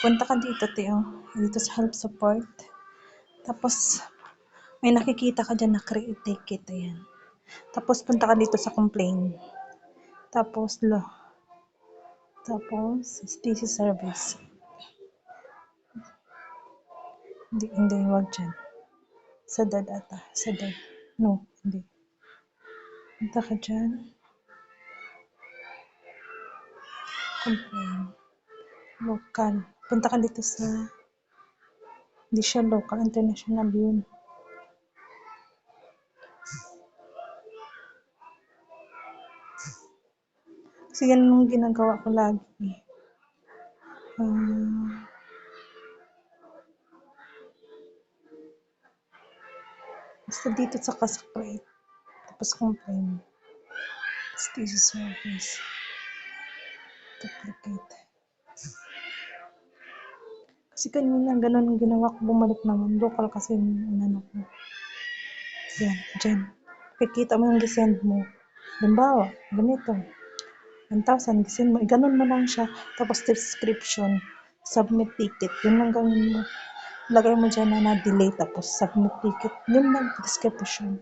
Punta ka dito, Teo. Dito sa help support. Tapos, may nakikita ka dyan na create ticket. Ayan. Tapos, punta ka dito sa complain. Tapos, lo. Tapos, STC service. Hindi, hindi, wag dyan. Sa dad ata. Sa dad. No, hindi. Punta ka dyan. Complain. Local. Punta ka dito sa... Hindi siya local. International yun. Kasi yan yung ginagawa ko lagi. Ah... basta dito sa kasakrit. Tapos complain. STC service. Duplicate. Kasi kanina ganun ginawa ko. Bumalik naman. Local kasi inano ko. Yan. Dyan. Kikita mo yung gisend mo. Halimbawa, ganito. 1,000 gisend mo. Eh, ganun mo lang siya. Tapos description. Submit ticket. Yun lang gawin mo. Lagay mo dyan na na-delay. Tapos submit ticket. Yun lang description.